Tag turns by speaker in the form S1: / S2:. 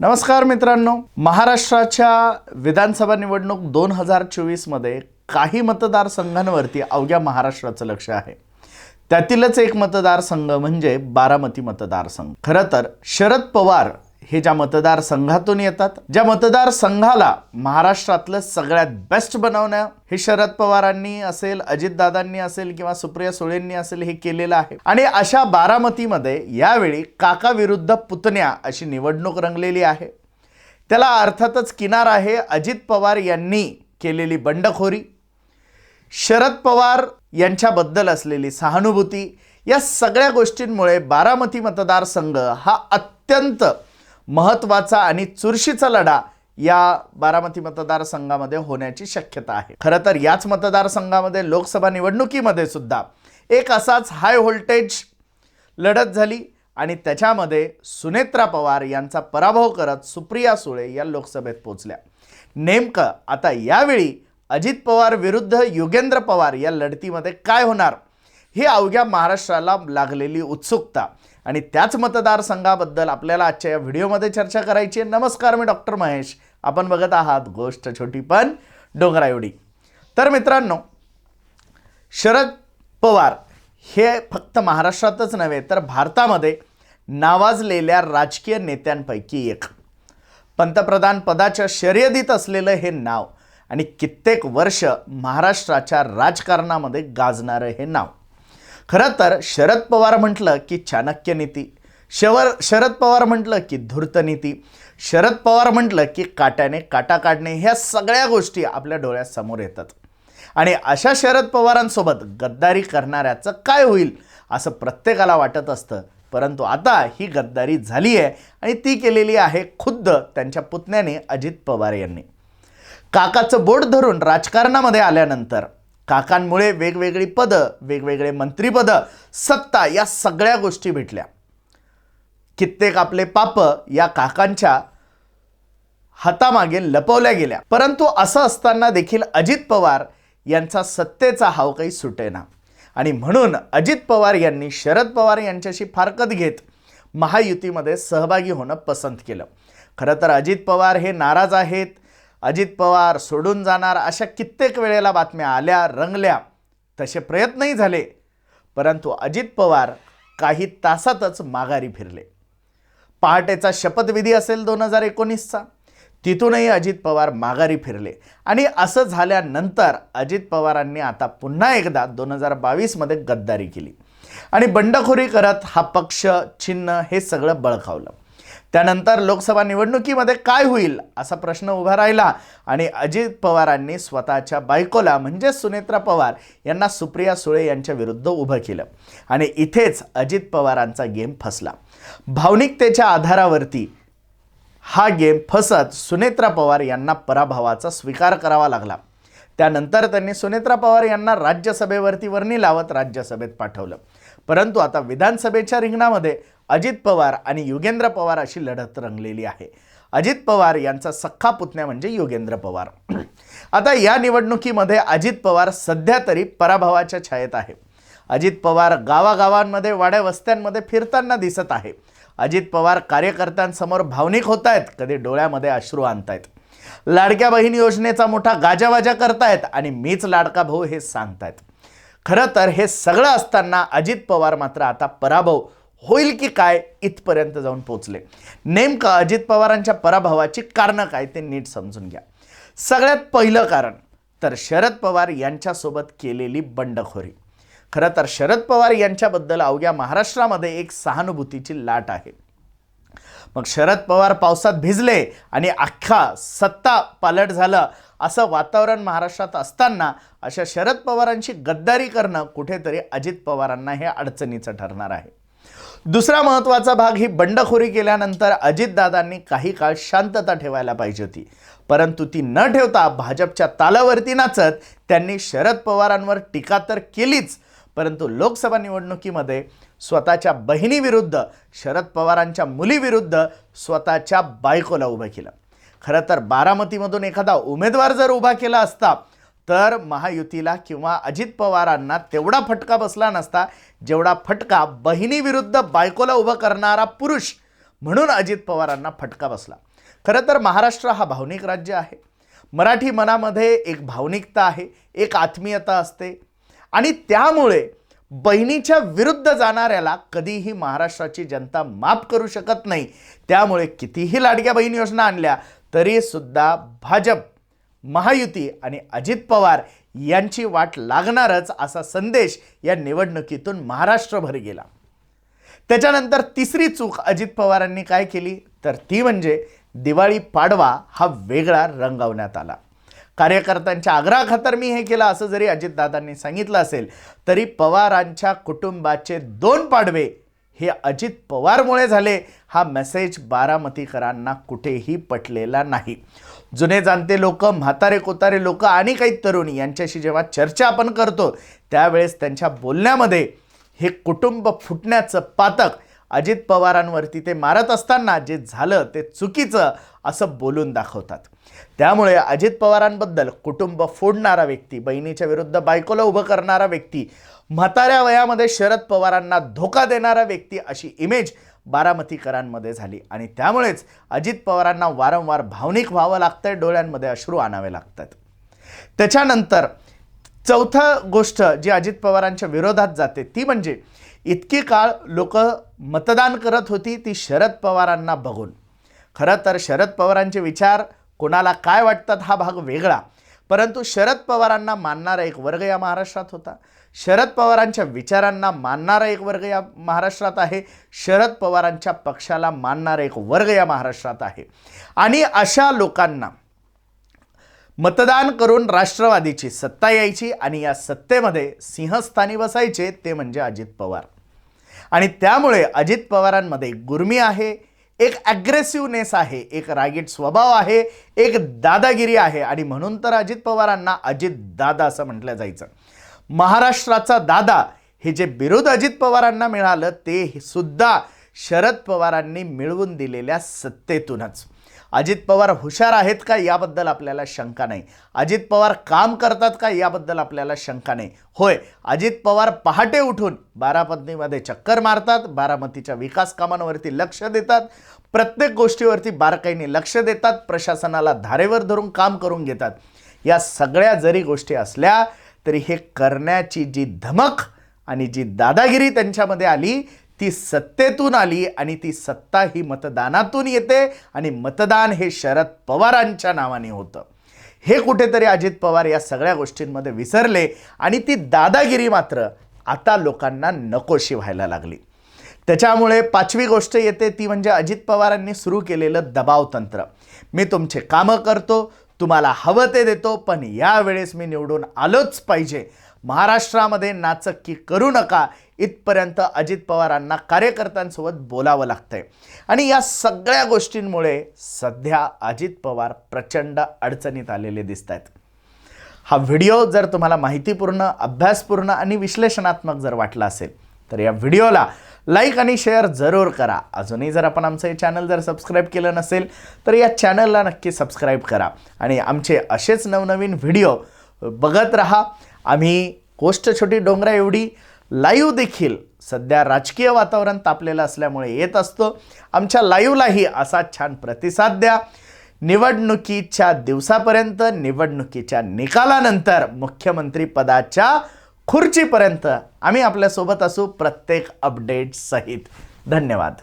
S1: नमस्कार मित्रांनो. महाराष्ट्राच्या विधानसभा निवडणूक दोन हजार चोवीसमध्ये काही मतदारसंघांवरती अवघ्या महाराष्ट्राचं लक्ष आहे. त्यातीलच एक मतदारसंघ म्हणजे बारामती मतदारसंघ. खरं तर शरद पवार हे ज्या मतदारसंघातून येतात ज्या मतदारसंघाला महाराष्ट्रातलं सगळ्यात बेस्ट बनवणं हे शरद पवारांनी असेल अजितदादांनी असेल किंवा सुप्रिया सुळेंनी असेल हे केलेलं आहे. आणि अशा बारामतीमध्ये यावेळी काका विरुद्ध पुतण्या अशी निवडणूक रंगलेली आहे. त्याला अर्थातच किनार आहे अजित पवार यांनी केलेली बंडखोरी. शरद पवार यांच्याबद्दल असलेली सहानुभूती या सगळ्या गोष्टींमुळे बारामती मतदारसंघ हा अत्यंत महत्त्वाचा आणि चुरशीचा लढा या बारामती मतदारसंघामध्ये होण्याची शक्यता आहे. खरं तर याच मतदारसंघामध्ये लोकसभा निवडणुकीमध्ये सुद्धा एक असाच हाय व्होल्टेज लढत झाली आणि त्याच्यामध्ये सुनेत्रा पवार यांचा पराभव करत सुप्रिया सुळे या लोकसभेत पोचल्या. नेमकं आता यावेळी अजित पवार विरुद्ध योगेंद्र पवार या लढतीमध्ये काय होणार ही अवघ्या महाराष्ट्राला लागलेली उत्सुकता. आणि त्याच मतदारसंघाबद्दल आपल्याला आजच्या या व्हिडिओमध्ये चर्चा करायची आहे. नमस्कार मी डॉक्टर महेश. आपण बघत आहात गोष्ट छोटी पण डोंगरा एवढी तर मित्रांनो शरद पवार हे फक्त महाराष्ट्रातच नव्हे तर भारतामध्ये नावाजलेल्या राजकीय नेत्यांपैकी एक. पंतप्रधान पदाच्या शर्यतीत असलेलं हे नाव आणि कित्येक वर्ष महाराष्ट्राच्या राजकारणामध्ये गाजणारं हे नाव. खरं तर शरद पवार म्हटलं की चाणक्य नीती. शवर शरद पवार म्हटलं की धूर्त नीती. शरद पवार म्हटलं की काट्याने काटा काढणे ह्या सगळ्या गोष्टी आपल्या डोळ्यासमोर येतात. आणि अशा शरद पवारांसोबत गद्दारी करणाऱ्याचं काय होईल असं प्रत्येकाला वाटत असतं. परंतु आता ही गद्दारी झाली आहे आणि ती केलेली आहे खुद्द त्यांच्या पुतण्याने अजित पवार यांनी. काकाचं बोट धरून राजकारणामध्ये आल्यानंतर काकांमुळे वेगवेगळी पदं वेगवेगळे मंत्रीपदं सत्ता या सगळ्या गोष्टी भेटल्या. कित्येक आपले पाप या काकांच्या हातामागे लपवल्या गेल्या. परंतु असं असताना देखील अजित पवार यांचा सत्तेचा हाव काही सुटेना. आणि म्हणून अजित पवार यांनी शरद पवार यांच्याशी फारकत घेत महायुतीमध्ये सहभागी होणं पसंत केलं. खरं तर अजित पवार हे नाराज आहेत. अजित पवार सोडून जाणार अशा कित्येक वेळेला बातम्या आल्या रंगल्या. तसे प्रयत्नही झाले. परंतु अजित पवार काही तासातच माघारी फिरले. पहाटेचा शपथविधी असेल दोन हजार एकोणीसचा. तिथूनही अजित पवार माघारी फिरले. आणि असं झाल्यानंतर अजित पवारांनी आता पुन्हा एकदा दोन हजार बावीसमध्ये गद्दारी केली. आणि बंडखोरी करत हा पक्ष चिन्ह हे सगळं बळकावलं त्यानंतर लोकसभा निवडणुकीमध्ये काय होईल असा प्रश्न उभा राहिला. आणि अजित पवारांनी स्वतःच्या बायकोला म्हणजे सुनेत्रा पवार यांना सुप्रिया सुळे यांच्या विरुद्ध उभं केलं. आणि इथेच अजित पवारांचा गेम फसला. भावनिकतेच्या आधारावरती हा गेम फसत सुनेत्रा पवार यांना पराभवाचा स्वीकार करावा लागला. त्यानंतर त्यांनी सुनेत्रा पवार यांना राज्यसभेवरती वर्णी लावत राज्यसभेत पाठवलं. परंतु आता विधानसभेच्या रिंगणामध्ये अजित पवार आणि योगेंद्र पवार अशी लढत रंगलेली आहे. अजित पवार यांचा सख्खा पुतण्या म्हणजे योगेंद्र पवार. आता या निवडणुकीमध्ये अजित पवार सध्या तरी पराभवाच्या छायेत आहे. अजित पवार गावागावांमध्ये वाड्या वस्त्यांमध्ये फिरताना दिसत आहे. अजित पवार कार्यकर्त्यांसमोर भावनिक होत आहेत कधी डोळ्यामध्ये अश्रू आणतायत. लाडक्या बहीण योजनेचा मोठा गाजावाजा करतायत आणि मीच लाडका भाऊ हे सांगतायत. खरं तर हे सगळं असताना अजित पवार मात्र आता पराभव होईल की काय इथपर्यंत जाऊन पोचले. नेमकं अजित पवारांच्या पराभवाची कारणं काय ते नीट समजून घ्या. सगळ्यात पहिलं कारण तर शरद पवार यांच्यासोबत केलेली बंडखोरी. खरं तर शरद पवार यांच्याबद्दल अवघ्या महाराष्ट्रामध्ये एक सहानुभूतीची लाट आहे. मग शरद पवार पावसात भिजले आणि अख्खा सत्ता पालट झालं. असं वातावरण महाराष्ट्रात असताना अशा शरद पवारांची गद्दारी करणं कुठेतरी अजित पवारांना हे अडचणीचं ठरणार आहे. दुसरा महत्त्वाचा भाग ही बंडखोरी केल्यानंतर अजितदादांनी काही काळ शांतता ठेवायला पाहिजे होती. परंतु ती न ठेवता भाजपच्या तालावरती नाचत त्यांनी शरद पवारांवर टीका तर केलीच परंतु लोकसभा निवडणुकीमध्ये स्वतःच्या बहिणीविरुद्ध शरद पवारांच्या मुलीविरुद्ध स्वतःच्या बायकोला उभं केलं. खरं तर बारामतीमधून एखादा उमेदवार जर उभा केला असता तर महायुतीला किंवा अजित पवारांना तेवढा फटका बसला नसता जेवढा फटका बहिणीविरुद्ध बायकोला उभं करणारा पुरुष म्हणून अजित पवारांना फटका बसला. खरं तर महाराष्ट्र हा भावनिक राज्य आहे. मराठी मनामध्ये एक भावनिकता आहे एक आत्मीयता असते. आणि त्यामुळे बहिणीच्या विरुद्ध जाणाऱ्याला कधीही महाराष्ट्राची जनता माफ करू शकत नाही. त्यामुळे कितीही लाडक्या बहीण योजना आणल्या तरीसुद्धा भाजप महायुती आणि अजित पवार यांची वाट लागणारच असा संदेश या निवडणुकीतून महाराष्ट्रभर गेला. त्याच्यानंतर तिसरी चूक अजित पवारांनी काय केली? तर ती म्हणजे दिवाळी पाडवा हा वेगळा रंगवण्यात आला. कार्यकर्त्यांच्या आग्रहाखातर मी हे केलं. असं जरी अजितदादांनी सांगितलं असेल तरी पवारांच्या कुटुंबाचे दोन पाडवे हे अजित पवारमुळे झाले. हा मेसेज बारामतीकरांना कुठेही पटलेला नाही. जुने जाणते लोक म्हातारे कोतारे लोक आणि काही तरुणी यांच्याशी जेव्हा चर्चा आपण करतो त्यावेळेस त्यांच्या बोलण्यामध्ये हे कुटुंब फुटण्याचं पातक अजित पवारांवरती ते मारत असताना जे झालं ते चुकीचं असं बोलून दाखवतात. त्यामुळे अजित पवारांबद्दल कुटुंब फोडणारा व्यक्ती बहिणीच्या विरुद्ध बायकोला उभं करणारा व्यक्ती म्हाताऱ्या वयामध्ये शरद पवारांना धोका देणारा व्यक्ती अशी इमेज बारामतीकरांमध्ये झाली. आणि त्यामुळेच अजित पवारांना वारंवार भावनिक व्हावं लागतंय डोळ्यांमध्ये अश्रू आणावे लागतात. त्याच्यानंतर चौथा गोष्ट जी अजित पवारांच्या विरोधात जाते ती म्हणजे इतकी काळ लोक मतदान करत होती ती शरद पवारांना बघून. खरं तर शरद पवारांचे विचार कोणाला काय वाटतात हा भाग वेगळा. परंतु शरद पवारांना मानणारा एक वर्ग या महाराष्ट्रात होता. शरद पवारांच्या विचारांना मानणारा एक वर्ग या महाराष्ट्रात आहे. शरद पवारांच्या पक्षाला मानणारा एक वर्ग या महाराष्ट्रात आहे. आणि अशा लोकांना मतदान करून राष्ट्रवादीची सत्ता यायची आणि या सत्तेमध्ये सिंहस्थानी बसायचे ते म्हणजे अजित पवार. आणि त्यामुळे अजित पवारांमध्ये गुर्मी आहे. एक ॲग्रेसिव्हनेस आहे एक रागीट स्वभाव आहे एक दादागिरी आहे आणि म्हणून तर अजित पवारांना अजित दादा असं म्हटलं जायचं. महाराष्ट्राचा दादा हे जे बिरुद अजित पवारांना मिळालं ते सुद्धा शरद पवारांनी मिळवून दिलेल्या सत्तेतूनच. अजित पवार हुशार आहेत का याबद्दल आपल्याला शंका नाही. अजित पवार काम करतात का याबद्दल आपल्याला शंका नाही. होय अजित पवार पहाटे उठून बारापत्नीमध्ये चक्कर मारतात बारामतीच्या विकास कामांवरती लक्ष देतात प्रत्येक गोष्टीवरती बारकाईने लक्ष देतात प्रशासनाला धारेवर धरून काम करून घेतात. या सगळ्या जरी गोष्टी असल्या तरी हे करण्याची जी धमक आणि जी दादागिरी त्यांच्यामध्ये आली ती सत्तेतून आली आणि ती सत्ता ही मतदानातून येते आणि मतदान हे शरद पवारांच्या नावाने होतं. हे कुठेतरी अजित पवार या सगळ्या गोष्टींमध्ये विसरले आणि ती दादागिरी मात्र आता लोकांना नकोशी व्हायला लागली. त्याच्यामुळे पाचवी गोष्ट येते ती म्हणजे अजित पवारांनी सुरू केलेलं दबाव तंत्र. मी तुमचे कामं करतो तुम्हाला हवं ते देतो पण यावेळेस मी निवडून आलोच पाहिजे. महाराष्ट्रामध्ये नाचक्की करू नका. इथपर्यंत अजित पवारांना कार्यकर्त्यांसोबत बोलावं लागतंय. आणि या सगळ्या गोष्टींमुळे सध्या अजित पवार प्रचंड अडचणीत आलेले दिसत आहेत हा व्हिडिओ जर तुम्हाला माहितीपूर्ण अभ्यासपूर्ण आणि विश्लेषणात्मक जर वाटला असेल तर या व्हिडिओला लाईक आणि शेअर जरूर करा. अजूनही जर आपण आमचं हे चॅनल जर सबस्क्राईब केलं नसेल तर या चॅनलला नक्की सबस्क्राईब करा. आणि आमचे असेच नवनवीन व्हिडिओ बघत राहा. आम्ही गोष्ट छोटी डोंगरा एवढी लाईव्ह देखील सध्या राजकीय वातावरण तापलेलं असल्यामुळे येत असतो. आमच्या लाईव्हलाही असा छान प्रतिसाद द्या. निवडणुकीच्या दिवसापर्यंत निवडणुकीच्या निकालानंतर मुख्यमंत्रीपदाच्या खुर्चीपर्यंत आम्ही आपल्यासोबत असू प्रत्येक अपडेट सहित. धन्यवाद.